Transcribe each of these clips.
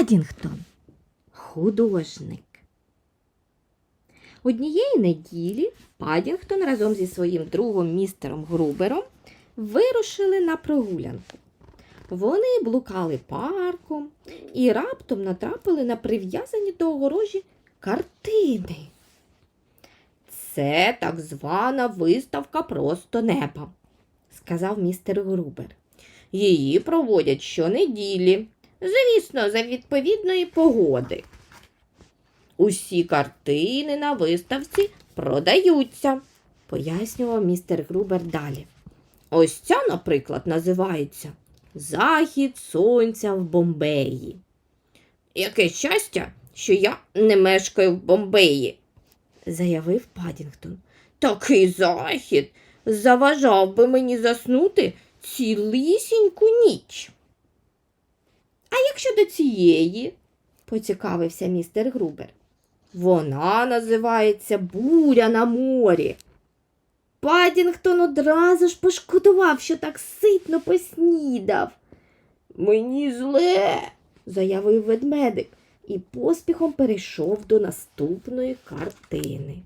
Падінгтон, художник. Однієї неділі Падінгтон разом зі своїм другом містером Грубером вирушили на прогулянку. Вони блукали парком і раптом натрапили на прив'язані до огорожі картини. Це так звана виставка просто неба, сказав містер Грубер. Її проводять щонеділі, звісно, за відповідної погоди. Усі картини на виставці продаються, пояснював містер Грубер далі. Ось ця, наприклад, називається Захід сонця в Бомбеї. Яке щастя, що я не мешкаю в Бомбеї, заявив Падінгтон. Такий захід заважав би мені заснути цілісіньку ніч. А як щодо цієї, поцікавився містер Грубер. Вона називається буря на морі. Падінгтон одразу ж пошкодував, що так ситно поснідав. Мені зле, заявив ведмедик і поспіхом перейшов до наступної картини.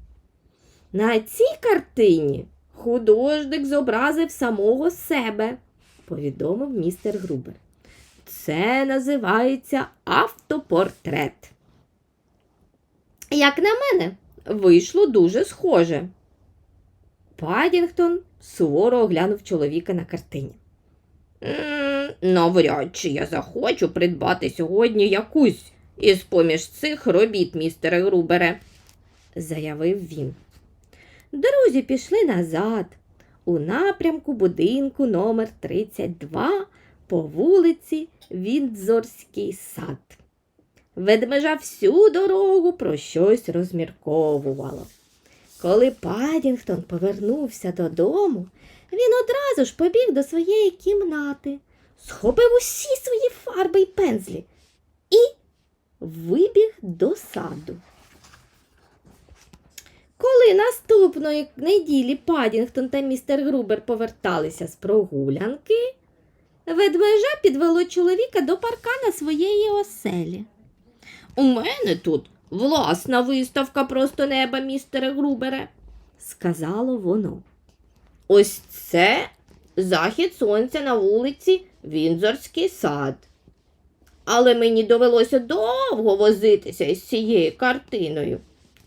На цій картині художник зобразив самого себе, повідомив містер Грубер. Це називається автопортрет. Як на мене, вийшло дуже схоже. Падінгтон суворо оглянув чоловіка на картині. Навряд чи я захочу придбати сьогодні якусь із поміж цих робіт, містере Грубере, заявив він. Друзі пішли назад у напрямку будинку номер 32 по вулиці Віндзорський сад. Ведмежа всю дорогу про щось розмірковувало. Коли Падінгтон повернувся додому, він одразу ж побіг до своєї кімнати, схопив усі свої фарби й пензлі і вибіг до саду. Коли наступної неділі Падінгтон та містер Грубер поверталися з прогулянки, ведмежа підвело чоловіка до паркана своєї оселі. У мене тут власна виставка просто неба, містере Грубере, сказало воно. Ось це захід сонця на вулиці Вінзорський сад. Але мені довелося довго возитися із цією картиною.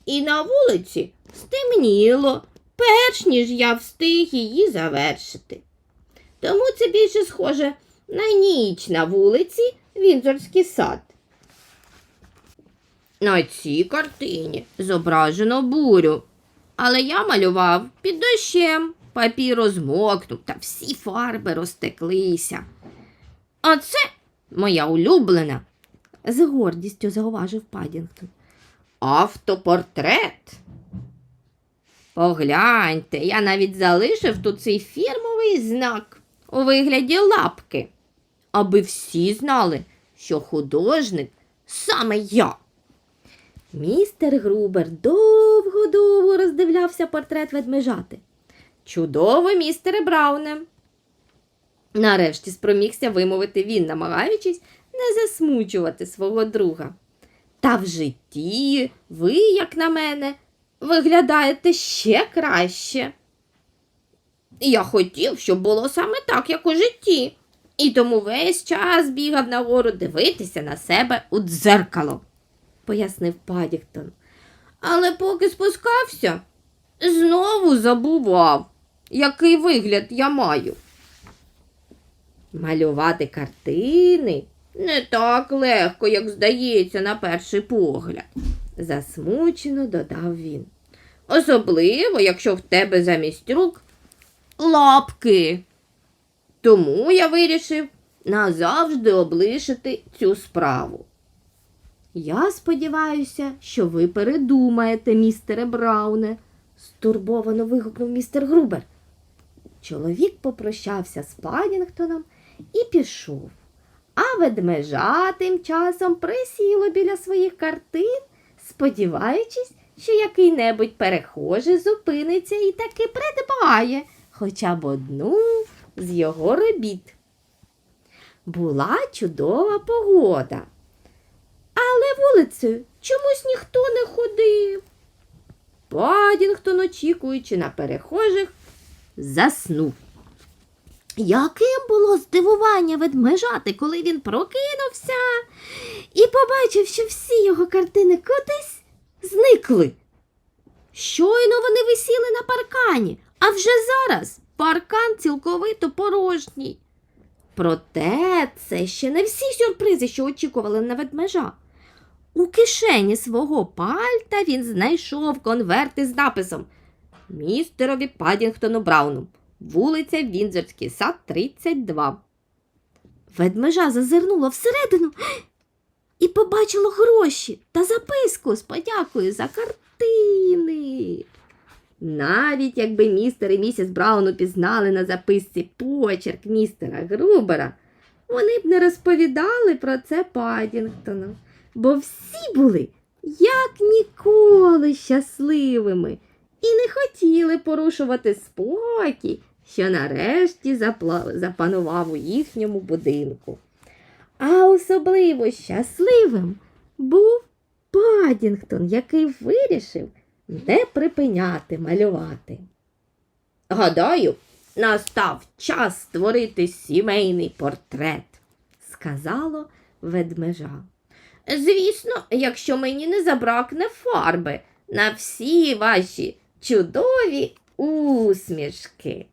І на вулиці стемніло, перш ніж я встиг її завершити. Тому це більше схоже на ніч на вулиці Вінзорський сад. На цій картині зображено бурю, але я малював під дощем, папір розмокнув та всі фарби розтеклися. А це моя улюблена, з гордістю зауважив Падінгтон. Автопортрет. Погляньте, я навіть залишив тут цей фірмовий знак у вигляді лапки, аби всі знали, що художник саме я. Містер Грубер довго-довго роздивлявся портрет ведмежати. Чудово, містере Брауне. Нарешті спромігся вимовити він, намагаючись не засмучувати свого друга. Та в житті ви, як на мене, виглядаєте ще краще. Я хотів, щоб було саме так, як у житті, і тому весь час бігав нагору дивитися на себе у дзеркало, пояснив Падінгтон. Але поки спускався, знову забував, який вигляд я маю. Малювати картини не так легко, як здається, на перший погляд, засмучено додав він. Особливо, якщо в тебе замість рук лапки. Тому я вирішив назавжди облишити цю справу. Я сподіваюся, що ви передумаєте, містере Брауне, стурбовано вигукнув містер Грубер. Чоловік попрощався з Падінгтоном і пішов. А ведмежа тим часом присіло біля своїх картин, сподіваючись, що який-небудь перехожий зупиниться і таки придбає хоча б одну з його робіт. Була чудова погода. але вулицею чомусь ніхто не ходив. Падінгтон, очікуючи на перехожих, заснув. Яким було здивування ведмежати, коли він прокинувся і побачив, що всі його картини кудись зникли. Щойно вони висіли на паркані, а вже зараз паркан цілковито порожній. Проте це ще не всі сюрпризи, що очікували на ведмежа. У кишені свого пальта він знайшов конверт із написом Містерові Падінгтону Брауну, вулиця Вінзорський сад 32. Ведмежа зазирнула всередину і побачила гроші та записку з подякою за картини. Навіть якби містер і місіс Браун упізнали на записці почерк містера Грубера, вони б не розповідали про це Падінгтону, бо всі були як ніколи щасливими і не хотіли порушувати спокій, що нарешті запанував у їхньому будинку. А особливо щасливим був Падінгтон, який вирішив не припиняти малювати. Гадаю, настав час створити сімейний портрет, сказало ведмежа. Звісно, якщо мені не забракне фарби на всі ваші чудові усмішки.